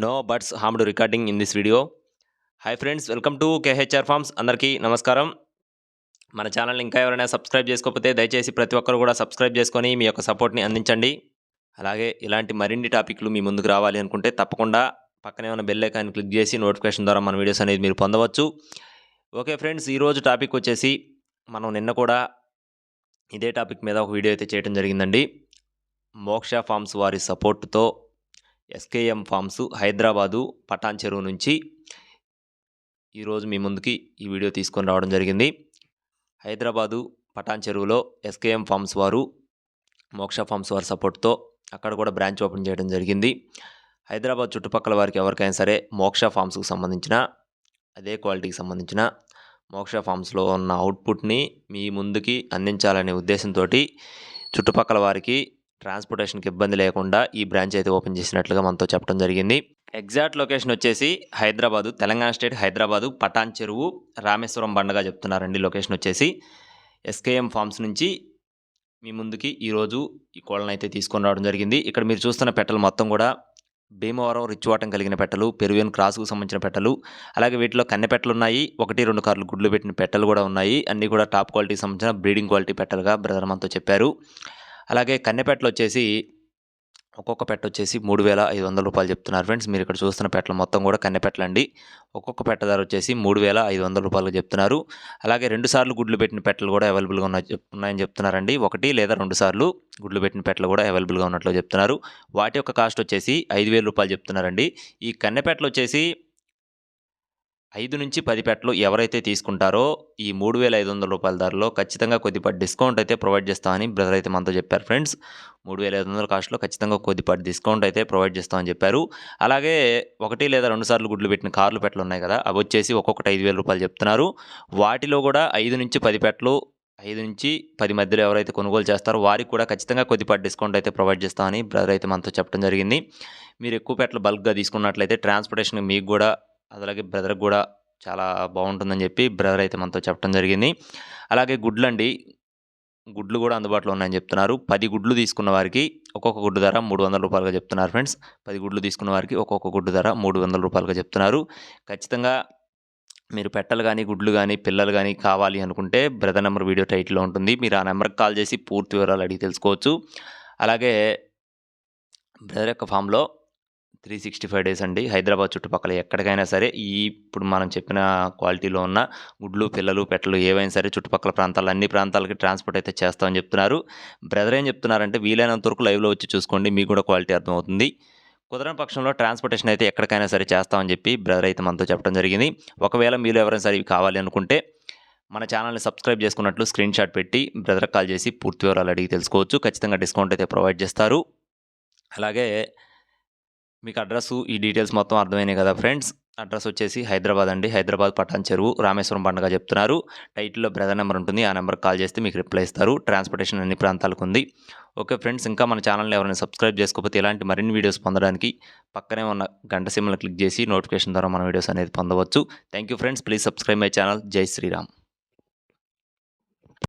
No bats harmed recording in this video hi friends welcome to KHR farms అందరికీ నమస్కారం. మన channel ఇంకా ఎవరైనా సబ్స్క్రైబ్ చేసుకోకపోతే దయచేసి ప్రతి ఒక్కరు కూడా సబ్స్క్రైబ్ చేసుకొని మీ యొక్క సపోర్ట్ని అందించండి. అలాగే ఇలాంటి మరిన్ని టాపిక్లు మీ ముందుకు రావాలి అనుకుంటే తప్పకుండా పక్కనే ఉన్న బెల్ ఐకాన్ క్లిక్ చేసి నోటిఫికేషన్ ద్వారా మన వీడియోస్ అనేది మీరు పొందవచ్చు. ఓకే ఫ్రెండ్స్ ఈరోజు టాపిక్ వచ్చేసి మనం నిన్న కూడా ఇదే టాపిక్ మీద ఒక వీడియో అయితే చేయడం జరిగిందండి. మోక్ష ఫార్మ్స్ వారి సపోర్ట్తో ఎస్కేఎం ఫార్మ్స్ హైదరాబాదు పటాన్ చెరువు నుంచి ఈరోజు మీ ముందుకి ఈ వీడియో తీసుకొని రావడం జరిగింది. హైదరాబాదు పటాన్ చెరువులో ఎస్కేఎం ఫార్మ్స్ వారు మోక్ష ఫార్మ్స్ వారి సపోర్ట్తో అక్కడ కూడా బ్రాంచ్ ఓపెన్ చేయడం జరిగింది. హైదరాబాద్ చుట్టుపక్కల వారికి ఎవరికైనా సరే మోక్ష ఫార్మ్స్కు సంబంధించిన అదే క్వాలిటీకి సంబంధించిన మోక్ష ఫార్మ్స్లో ఉన్న అవుట్పుట్ని మీ ముందుకి అందించాలనే ఉద్దేశంతో చుట్టుపక్కల వారికి ట్రాన్స్పోర్టేషన్కి ఇబ్బంది లేకుండా ఈ బ్రాంచ్ అయితే ఓపెన్ చేసినట్లుగా మనతో చెప్పడం జరిగింది. ఎగ్జాక్ట్ లొకేషన్ వచ్చేసి హైదరాబాదు తెలంగాణ స్టేట్ హైదరాబాదు పటాన్ చెరువు రామేశ్వరం బండగా చెప్తున్నారండి లొకేషన్ వచ్చేసి. ఎస్కేఎం ఫార్మ్స్ నుంచి మీ ముందుకి ఈరోజు ఈ కోళ్ళను అయితే తీసుకొని రావడం జరిగింది. ఇక్కడ మీరు చూస్తున్న పెట్టలు మొత్తం కూడా భీమవరం రిచ్వాటం కలిగిన పెట్టలు పెరువియన్ క్రాస్కు సంబంధించిన పెట్టలు అలాగే వీటిలో కన్నె పెట్టలు ఉన్నాయి ఒకటి రెండు కార్లు గుడ్లు పెట్టిన పెట్టలు కూడా ఉన్నాయి. అన్నీ కూడా టాప్ క్వాలిటీకి సంబంధించిన బ్రీడింగ్ క్వాలిటీ పెట్టలుగా బ్రదర్ మనతో చెప్పారు. అలాగే కన్నెపెట్టలు వచ్చేసి ఒక్కొక్క పెట్ట వచ్చేసి మూడు వేల ఐదు వందల రూపాయలు చెప్తున్నారు ఫ్రెండ్స్. మీరు ఇక్కడ చూస్తున్న పెట్టలు మొత్తం కూడా కన్నెపెట్టలండి. ఒక్కొక్క పెట్ట ధర వచ్చేసి మూడు వేల ఐదు వందల రూపాయలు చెప్తున్నారు. అలాగే రెండు సార్లు గుడ్లు పెట్టిన పెట్టలు కూడా అవైలబుల్గా ఉన్నాయి ఉన్నాయని చెప్తున్నారండి. ఒకటి లేదా రెండు సార్లు గుడ్లు పెట్టిన పెట్టలు కూడా అవైలబుల్గా ఉన్నట్లు చెప్తున్నారు. వాటి యొక్క కాస్ట్ వచ్చేసి ఐదు వేల రూపాయలు చెప్తున్నారండి. ఈ కన్నెపెట్టలు వచ్చేసి ఐదు నుంచి పది పెట్టలు ఎవరైతే తీసుకుంటారో ఈ మూడు వేల ఐదు వందల రూపాయల ధరలో ఖచ్చితంగా కొద్దిపాటి డిస్కౌంట్ అయితే ప్రొవైడ్ చేస్తామని బ్రదర్ అయితే మనతో చెప్పారు. ఫ్రెండ్స్ మూడు వేల ఐదు వందల కాస్ట్లో ఖచ్చితంగా కొద్దిపాటి డిస్కౌంట్ అయితే ప్రొవైడ్ చేస్తామని చెప్పారు. అలాగే ఒకటి లేదా రెండు సార్లు గుడ్లు పెట్టిన కార్లు పెట్టలు ఉన్నాయి కదా అవి వచ్చేసి ఒక్కొక్కటి ఐదు వేల రూపాయలు చెప్తున్నారు. వాటిలో కూడా ఐదు నుంచి పది పెట్టలు ఐదు నుంచి పది మధ్యలో ఎవరైతే కొనుగోలు చేస్తారో వారికి కూడా ఖచ్చితంగా కొద్దిపాటి డిస్కౌంట్ అయితే ప్రొవైడ్ చేస్తామని బ్రదర్ అయితే మనతో చెప్పడం జరిగింది. మీరు ఎక్కువ పెట్టలు బల్క్గా తీసుకున్నట్లయితే ట్రాన్స్పోర్టేషన్ మీకు కూడా అలాగే బ్రదర్కి కూడా చాలా బాగుంటుందని చెప్పి బ్రదర్ అయితే మనతో చెప్పడం జరిగింది. అలాగే గుడ్లు అండి. గుడ్లు కూడా అందుబాటులో ఉన్నాయని చెప్తున్నారు. పది గుడ్లు తీసుకున్న వారికి ఒక్కొక్క గుడ్డు ధర మూడు వందల రూపాయలుగా చెప్తున్నారు ఫ్రెండ్స్. పది గుడ్లు తీసుకున్న వారికి ఒక్కొక్క గుడ్డు ధర మూడు వందల రూపాయలుగా చెప్తున్నారు. ఖచ్చితంగా మీరు పెట్టలు కానీ గుడ్లు కానీ పిల్లలు కానీ కావాలి అనుకుంటే బ్రదర్ నెంబర్ వీడియో టైటిల్లో ఉంటుంది. మీరు ఆ నెంబర్కి కాల్ చేసి పూర్తి వివరాలు అడిగి తెలుసుకోవచ్చు. అలాగే బ్రదర్ యొక్క ఫామ్లో త్రీ సిక్స్టీ ఫైవ్ డేస్ అండి. హైదరాబాద్ చుట్టుపక్కల ఎక్కడికైనా సరే ఈ ఇప్పుడు మనం చెప్పిన క్వాలిటీలో ఉన్న గుడ్లు పిల్లలు పెట్టలు ఏవైనా సరే చుట్టుపక్కల ప్రాంతాలు అన్ని ప్రాంతాలకి ట్రాన్స్పోర్ట్ అయితే చేస్తామని చెప్తున్నారు. బ్రదర్ ఏం చెప్తున్నారంటే వీలైనంత వరకు లైవ్లో వచ్చి చూసుకోండి మీకు కూడా క్వాలిటీ అర్థమవుతుంది. కుదరని పక్షంలో ట్రాన్స్పోర్టేషన్ అయితే ఎక్కడికైనా సరే చేస్తామని చెప్పి బ్రదర్ అయితే మనతో చెప్పడం జరిగింది. ఒకవేళ మీరు ఎవరైనా సరే ఇవి కావాలి అనుకుంటే మన ఛానల్ని సబ్స్క్రైబ్ చేసుకున్నట్లు స్క్రీన్ షాట్ పెట్టి బ్రదర్ కాల్ చేసి పూర్తి వివరాలు అడిగి తెలుసుకోవచ్చు. ఖచ్చితంగా డిస్కౌంట్ అయితే ప్రొవైడ్ చేస్తారు. అలాగే మీకు అడ్రస్ ఈ డీటెయిల్స్ మొత్తం అర్థమైనాయి కదా ఫ్రెండ్స్. అడ్రస్ వచ్చేసి హైదరాబాద్ అండి. హైదరాబాద్ పటాన్ చెరువు రామేశ్వరం పండుగ చెప్తున్నారు. టైటిల్లో బ్రదర్ నెంబర్ ఉంటుంది. ఆ నెంబర్కి కాల్ చేస్తే మీకు రిప్లై ఇస్తారు. ట్రాన్స్పోర్టేషన్ అన్ని ప్రాంతాలకు ఉంది. ఓకే ఫ్రెండ్స్ ఇంకా మన ఛానల్ని ఎవరైనా సబ్స్క్రైబ్ చేసుకోకపోతే ఇలాంటి మరిన్ని వీడియోస్ పొందడానికి పక్కనే ఉన్న గంట సిమ్లను క్లిక్ చేసి నోటిఫికేషన్ ద్వారా మన వీడియోస్ అనేది పొందవచ్చు. Thank you friends. Please subscribe my channel. జై శ్రీరామ్.